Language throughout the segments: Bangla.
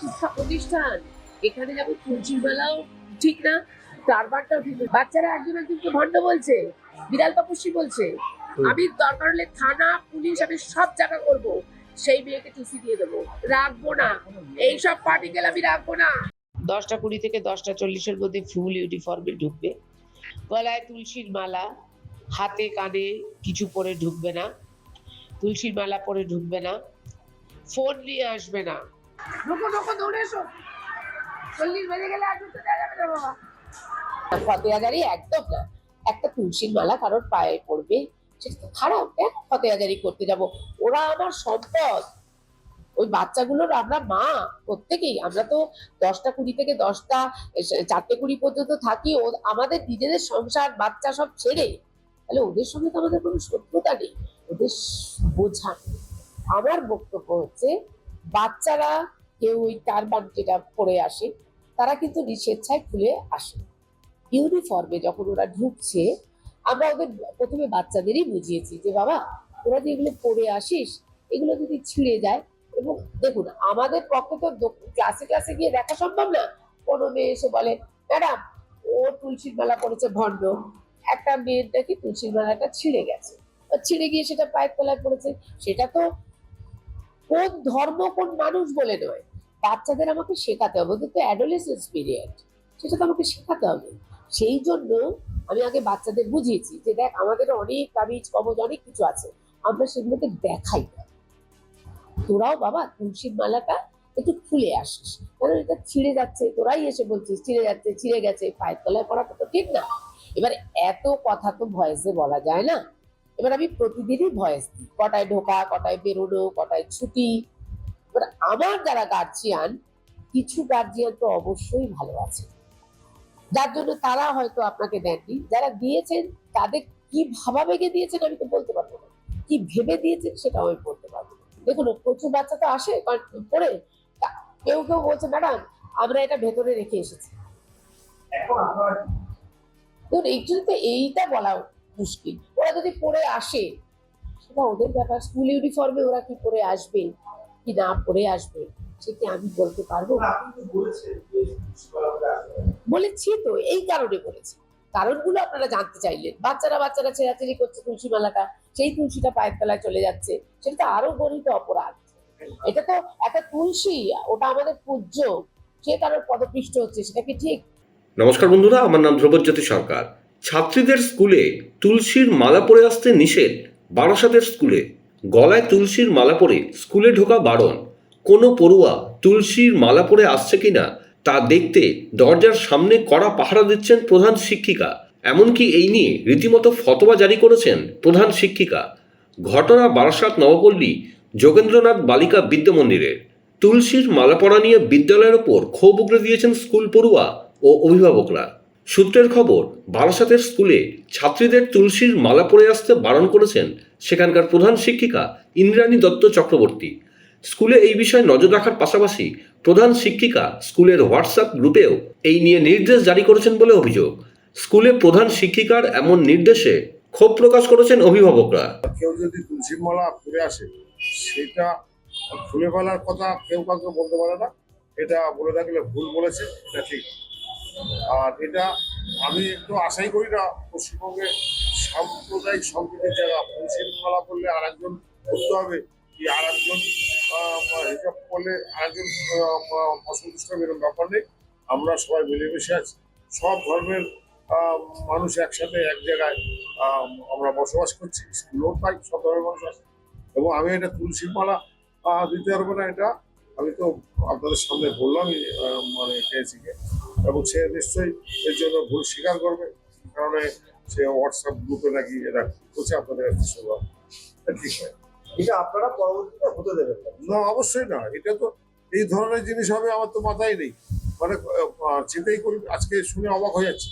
শিক্ষা প্রতিষ্ঠান। এখানে যেমন তুলসীর মেলাও ঠিক না? টারবারটাও ঠিক না। বাচ্চারা একজন একজনকে ভণ্ড বলছে বিড়াল তপস্বী বলছে। আমি দরকার হলে থানা পুলিশ আমি সব জায়গা করব। সেই মেয়েকে টিসি দিয়ে দেবো। রাখব না। এইসব পার্টিকেল আমি রাখব না। দশটা কুড়ি থেকে দশটা চল্লিশের মধ্যে ফুল ইউনিফর্মে ঢুকবে। গলায় তুলসীর মালা হাতে কানে কিছু পরে ঢুকবে না। তুলসীর মালা পরে ঢুকবে না। ফোন নিয়ে আসবে না। ফতেহাজারি একদম না। একটা তুলসীর মালা কারোর পায়ে পড়বে সেটা তো খারাপ, কেন ফতেহাজারি করতে যাব? ওরা আমার সম্পদ। ওই বাচ্চাগুলোর আমরা মা, প্রত্যেকেই। আমরা তো দশটা কুড়ি থেকে দশটা চারটে কুড়ি পর্যন্ত থাকি। ও, আমাদের নিজেদের সংসার, বাচ্চা সব ছেড়ে। তাহলে ওদের সঙ্গে তো আমাদের কোনো শত্রুতা নেই। ওদের বোঝা আমার বক্তব্য হচ্ছে, বাচ্চারা কেউ ওই টারবান যেটা পরে আসে, তারা কিন্তু স্বেচ্ছায় খুলে আসে। ইউনিফর্মে যখন ওরা ঢুকছে, আমরা ওদের প্রথমে বাচ্চাদেরই বুঝিয়েছি যে, বাবা ওরা যে এগুলো পরে আসিস, এগুলো যদি ছিঁড়ে যায় এবং দেখুন, আমাদের পক্ষে তো ক্লাসে ক্লাসে গিয়ে দেখা সম্ভব না। কোনো মেয়ে এসে বলে, ম্যাডাম, ও তুলসীর মালা পড়েছে ভণ্ড। একটা মেয়ের নাকি তুলসীর মালাটা ছিঁড়ে গেছে। ছিঁড়ে গিয়ে সেটা পায়ের তলায় পড়েছে। সেটা তো কোন ধর্ম কোন মানুষ বলে নয় বাচ্চাদের আমাকে শেখাতে হবে, ওদের তো অ্যাডোলেসেন্স পিরিয়ড সেটা তো আমাকে শেখাতে হবে। সেই জন্য আমি আগে বাচ্চাদের বুঝিয়েছি যে দেখ, আমাদের অনেক কামিজ কবজ অনেক কিছু আছে, আমরা সেগুলোকে দেখাই না। তোরাও বাবা তুলসীর মালাটা একটু খুলে আসিস। কারণ এটা ছিঁড়ে যাচ্ছে? তোরাই এসে বলছিস, ছিঁড়ে যাচ্ছে, ছিঁড়ে গেছে, পায়ের তলায় পড়াটা তো ঠিক না। এবার এত কথা তো ভয়েসে বলা যায় না। এবার আমি প্রতিদিনই ভয়েস দিই। কটায় ঢোকা কটায় বেরোনো কটায় ছুটি। এবার আমার যারা গার্জিয়ান কিছু গার্জিয়ান তো অবশ্যই ভালো আছে। যার জন্য তারা হয়তো আপনাকে দেননি। যারা দিয়েছেন তাদের কি ভাবাবেগে দিয়েছেন আমি তো বলতে পারব না। কি ভেবে দিয়েছেন সেটাও আমি বলতে পারব না। দেখুন প্রচুর বাচ্চা তো আসে তা- কেউ কেউ বলছে ম্যাডাম আমরা এটা ভেতরে রেখে এসেছি। দেখুন এই জন্য তো এইটা বলা মুশকিল। ওরা যদি পড়ে আসে, সেটা ওদের ব্যাপার। স্কুল ইউনিফর্মে ওরা কি পরে আসবে, কি না পরে আসবে সে কি আমি বলতে পারব বলেছি তো, এই কারণে বলেছি। কারণগুলো আপনারা জানতে চাইলেন। বাচ্চারা বাচ্চারা ছেঁড়াছেড়ি করছে তুলসী মালাটা সেই তুলসীটা পায়ের তলায় চলে যাচ্ছে। সেটা তো আরও গণিত অপরাধ। এটা তো একটা তুলসী, ওটা আমাদের পূজ্য। সে কারোর পদপৃষ্ট হচ্ছে, সেটা কি ঠিক? নমস্কার বন্ধুরা, আমার নাম ধ্রুবজ্যোতি সরকার। ছাত্রীদের স্কুলে তুলসীর মালা পরে আসতে নিষেধ বারাসাতের স্কুলে। গলায় তুলসীর মালা পরে স্কুলে ঢোকা বারণ। কোনো পড়ুয়া তুলসীর মালা পরে আসছে কিনা তা দেখতে দরজার সামনে কড়া পাহারা দিচ্ছেন প্রধান শিক্ষিকা। এমনকি এই নিয়ে রীতিমতো ফতোয়া জারি করেছেন প্রধান শিক্ষিকা। ঘটনা বারাসাত নবপল্লী যোগেন্দ্রনাথ বালিকা বিদ্যা মন্দিরের। তুলসীর মালা পরা নিয়ে বিদ্যালয়ের ওপর ক্ষোভ উগড়ে দিয়েছেন স্কুল পড়ুয়া ও অভিভাবকরা। সূত্রের খবর, বারাসাতের স্কুলে ছাত্রীদের তুলসীর মালা পরে আসতে বারণ করেছেন সেখানকার প্রধান শিক্ষিকা ইন্দ্রাণী দত্ত চক্রবর্তী। স্কুলে এই বিষয়ে নজর রাখার পাশাপাশি প্রধান শিক্ষিকা স্কুলের হোয়াটসঅ্যাপ গ্রুপেও এই নিয়ে নির্দেশ জারি করেছেন বলে অভিযোগ। স্কুলে প্রধান শিক্ষিকার এমন নির্দেশে ক্ষোভ প্রকাশ করেছেন অভিভাবকরা। কেউ যদি তুলসীর মালা ঘুরে আসে, সেটা খুলে ফেলার কথা কেউ কাউকে বলতে পারে না। এটা বলে থাকলে ভুল বলেছে, এটা ঠিক। আর এটা আমি একটু আশাই করি না পশ্চিমবঙ্গে সাম্প্রদায়িক সম্প্রীতির জায়গা মালা করলে আর একজন করতে হবে। কি আর একজন হিসাব করলে আরেকজন আহ, অসন্তুষ্ট এরকম ব্যাপার নেই। আমরা সবাই মিলেমিশে আছি। সব ধর্মের মানুষ একসাথে এক জায়গায় আমরা বসবাস করছি। স্কুলেও তাই সব ধরনের মানুষ আছে। এবং আমি এটা তুলসী মালা দিতে পারব না এটা। আমি তো আপনাদের সামনে বললামই আহ, মানে কেসিকে এবং সে নিশ্চয়ই এর জন্য ভুল স্বীকার করবে। কারণে সে হোয়াটসঅ্যাপ গ্রুপে নাকি এরা করছে আপনাদের কাছে শুনলাম ঠিক নয় এটা আপনারা পরবর্তীতে হতে দেবেন না। অবশ্যই না। এটা তো এই ধরনের জিনিস হবে আমার তো মাথায় নেই। মানে চিন্তাই করি আজকে শুনে অবাক হয়ে যাচ্ছে।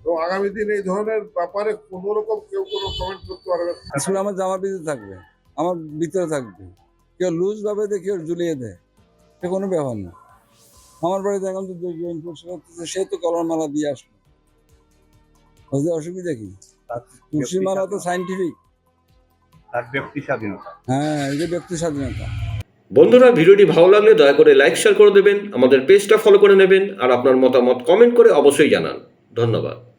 এবং আগামী দিন এই ধরনের ব্যাপারে কোনো রকম কেউ কোনো কমেন্ট করতে পারবে না। আসলে আমার জামার ভিতরে থাকবে আমার ভিতরে থাকবে। কেউ লুজ ভাবে দেয় কেউ ঝুলিয়ে দেয়। সে কোনো ব্যাপার না। আমার বাড়িতে এখন তো পরিষেবা করতেছে সে তো কলার মালা দিয়ে আসলো। অসুবিধা কি? তুলসী মালা তো সাইন্টিফিক তার ব্যক্তি স্বাধীনতা। হ্যাঁ এই যে ব্যক্তি স্বাধীনতা। বন্ধুরা ভিডিওটি ভালো লাগলে দয়া করে লাইক শেয়ার করে দেবেন আমাদের পেজটা ফলো করে নেবেন আর আপনার মতামত কমেন্ট করে অবশ্যই জানান। ধন্যবাদ।